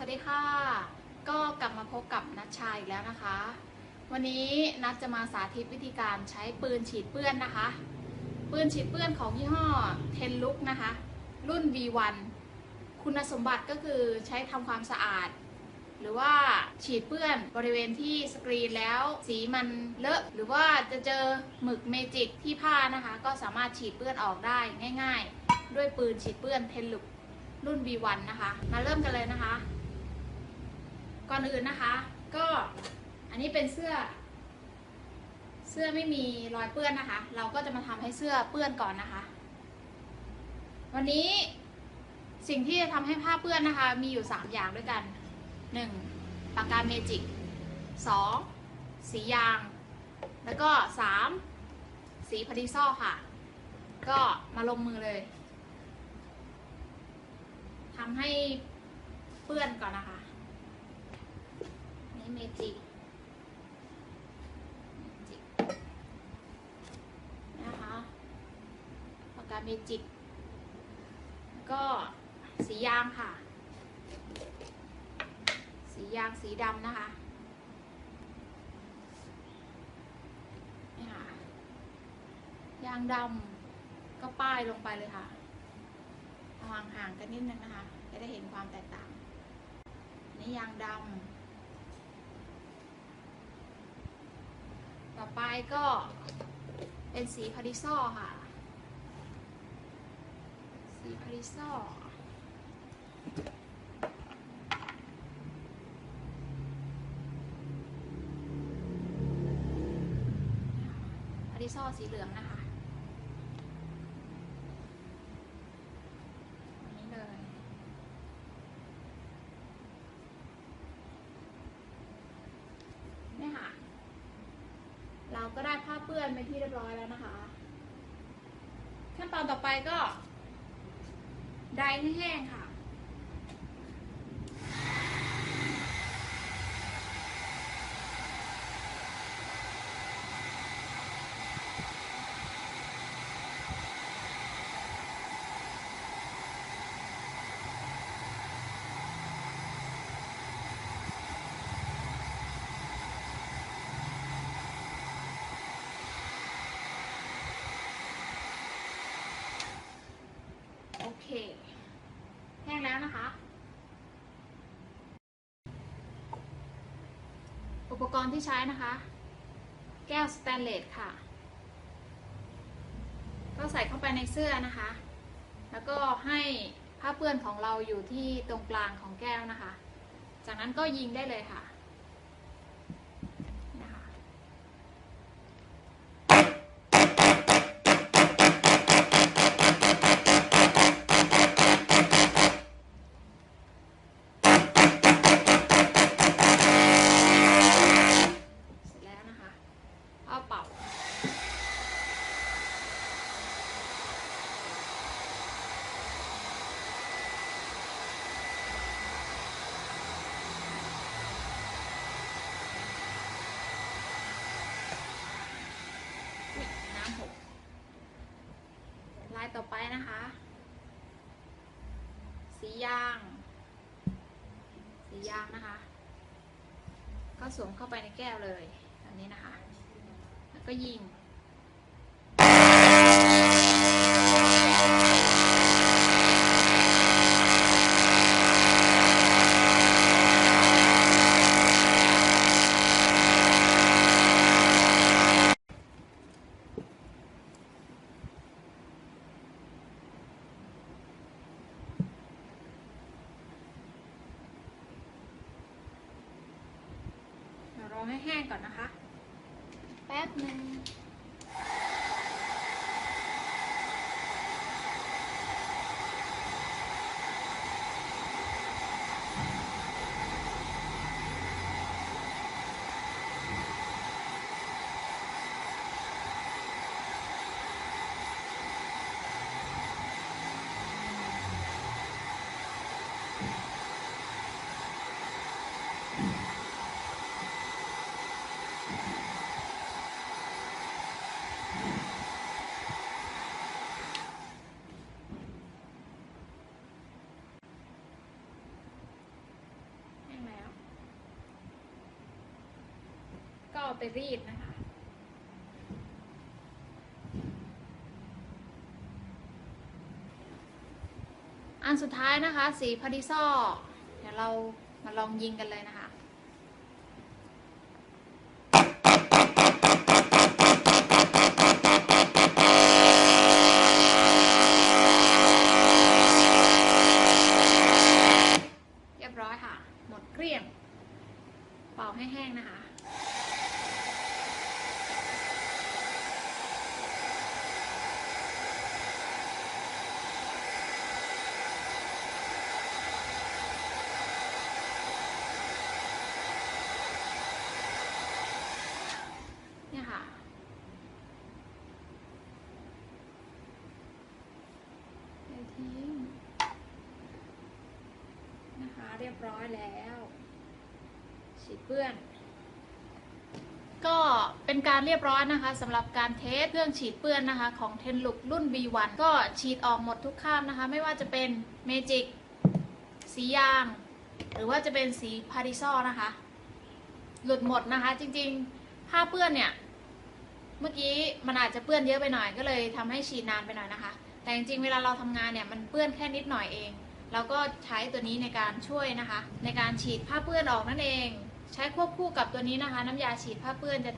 สวัสดีค่ะ ก็กลับมาพบกับนัชชาอีกแล้วนะคะ วันนี้นัดจะมาสาธิตวิธีการใช้ปืนฉีดเปื้อนนะคะ ปืนฉีดเปื้อนของยี่ห้อเทนลุกนะคะ รุ่น V1 คุณสมบัติก็คือใช้ทำความสะอาด หรือว่าฉีดเปื้อนบริเวณที่สกรีนแล้ว สีมันเลอะ หรือว่าจะเจอหมึกเมจิกที่ผ้านะคะ ก็สามารถฉีดเปื้อนออกได้ง่าย ๆ ด้วยปืนฉีดเปื้อนเทนลุกรุ่น V1 นะคะ มาเริ่มกันเลยนะคะ อนอื่นนะคะ ก็อันนี้เป็นเสื้อ เสื้อไม่มีรอยเปื้อนนะคะ เราก็จะมาทำให้เสื้อเปื้อนก่อนนะคะ วันนี้สิ่งที่จะทำให้ผ้าเปื้อนนะคะ มีอยู่ 3 อย่างด้วยกัน 1. ปากกาเมจิก 2. สียาง แล้วก็ 3. สีพาริซอค่ะ ก็มาลงมือเลยทำให้เปื้อนก่อนนะคะ นี่เมจิกเมจิกนะคะปากกา เมจิก ก็สียางค่ะ สียางสีดำนะคะนี่ค่ะ ยางดำก็ป้ายลงไปเลยค่ะเอาห่างๆกันนิดนึงนะคะ จะได้เห็นความแตกต่าง นี่ยางดำต่อไปก็เป็นสีพาริซอค่ะ สีพาริซอพาริซอสีเหลืองนะคะอันนี้เลย นี่ค่ะ เราก็ได้ผ้าเปื้อนเป็นที่เรียบร้อยแล้วนะคะ ขั้นตอนต่อไปก็ ได้แห้งค่ะ โอเค แห้งแล้วนะคะ อุปก รณ์ที่ใช้นะคะ แก้วสแตนเลสค่ะ ก็ใส่เข้าไปในเสื้อนะคะ แล้วก็ให้ผ้าเปื้อนของเราอยู่ที่ตรงกลางของแก้วนะคะ จากนั้นก็ยิงได้เลยค่ะนะคะ ต่อไปนะคะ สียาง สียางนะคะ ก็สวมเข้าไปในแก้วเลยแบบนี้นะคะ แล้วก็ยิง ให้แห้งก่อนนะคะ แป๊บหนึ่ง ไปรีดนะคะ อันสุดท้ายนะคะ สีพาริซอเดี๋ยวเรามาลองยิงกันเลยนะคะเรียบร้อยค่ะ หมดเกลี้ยง เป่าให้แห้งนะคะ เนี่ยค่ะเดี๋ยวทิ้งนะคะเรียบร้อยแล้วฉีดเปื้อน ก็เป็นการเรียบร้อยนะคะสำหรับการเทสเครื่องฉีดเปื้อนนะคะ ของเทนลุกรุ่น B1 ก็ฉีดออกหมดทุกข้ามนะคะ ไม่ว่าจะเป็นเมจิกสียาง หรือว่าจะเป็นสีพาริซอนะคะ หลุดหมดนะคะ จริงๆผ้าเปื้อนเนี่ย เมื่อกี้มันอาจจะเปื้อนเยอะไปหน่อย ก็เลยทำให้ฉีดนานไปหน่อยนะคะ แต่จริงๆเวลาเราทำงานเนี่ยมันเปื้อนแค่นิดหน่อยเองเราก็ใช้ตัวนี้ในการช่วยนะคะ ในการฉีดผ้าเปื้อนออกนั่นเอง ใช้ควบคู่กับตัวนี้นะคะ น้ำยาฉีดผ้าเปื้อนจะ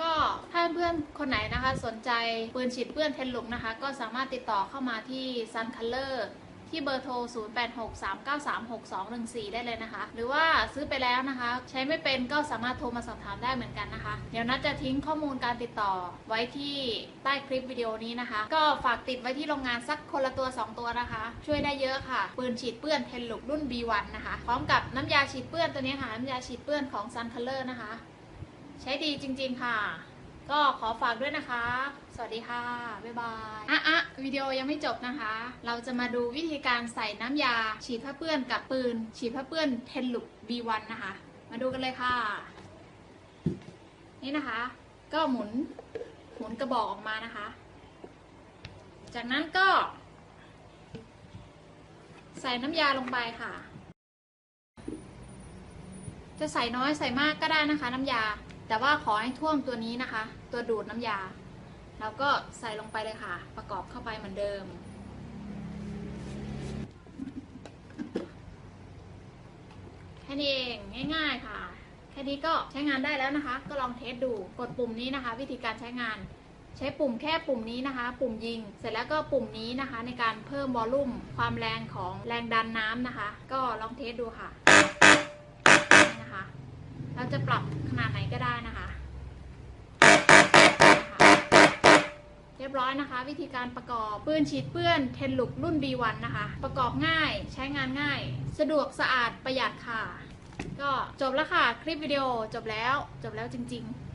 ก็ถ้าเพื่อนคนไหนนะคะ สนใจปืนฉีดเปื้อนเทนลุกนะคะ ก็สามารถติดต่อเข้ามาที่ซันคัลเลอร์ ที่เบอร์โทร 0863936214 ได้เลยนะคะ หรือว่าซื้อไปแล้วนะคะ ใช้ไม่เป็นก็สามารถโทรมาสอบถามได้เหมือนกันนะคะ เดี๋ยวนัดจะทิ้งข้อมูลการติดต่อไว้ที่ใต้คลิปวิดีโอนี้นะคะ ก็ฝากติดไว้ที่โรงงานสักคนละตัว 2 ตัวนะคะ ช่วยได้เยอะค่ะ ปืนฉีดเปื้อนเทนลุกรุ่น B1 นะคะ พร้อมกับน้ำยาฉีดเปื้อนตัวนี้ค่ะ น้ำยาฉีดเปื้อนของ Sun Color นะคะ ใช้ดีจริง ๆ ค่ะ ก็ขอฝากด้วยนะคะ สวัสดีค่ะ บ๊ายบายอะอะวิดีโอยังไม่จบนะคะ เราจะมาดูวิธีการใส่น้ำยา ฉีดผ้าเปื้อนกับปืน ฉีดผ้าเปื้อนเทนลุก B1 นะคะ มาดูกันเลยค่ะ นี่นะคะ ก็หมุน หมุนกระบอกออกมานะคะ จากนั้นก็ ใส่น้ำยาลงไปค่ะ จะใส่น้อยใส่มากก็ได้นะคะ น้ำยา แต่ว่าขอให้ท่วมตัวนี้นะคะ ตัวดูดน้ำยา แล้วก็ใส่ลงไปเลยค่ะ ประกอบเข้าไปเหมือนเดิม แค่นี้เองง่าย ๆค่ะ แค่นี้ก็ใช้งานได้แล้วนะคะ ก็ลองเทสดูกดปุ่มนี้นะคะ วิธีการใช้งาน ใช้ปุ่มแค่ปุ่มนี้นะคะ ปุ่มยิง เสร็จแล้วก็ปุ่มนี้นะคะ ในการเพิ่มวอลลุ่ม ความแรงของแรงดันน้ำนะคะ ก็ลองเทสดูค่ะนะคะ เราจะปรับ นาดไหนก็ได้นะคะเรียบร้อยนะคะ วิธีการประกอบปืนฉีดเปื้อนเทนลุกรุ่น B1 นะคะ ประกอบง่ายใช้งานง่าย สะดวกสะอาดประหยัดค่ะ ก็จบแล้วค่ะ คลิปวิดีโอจบแล้วจบแล้วจริง ๆ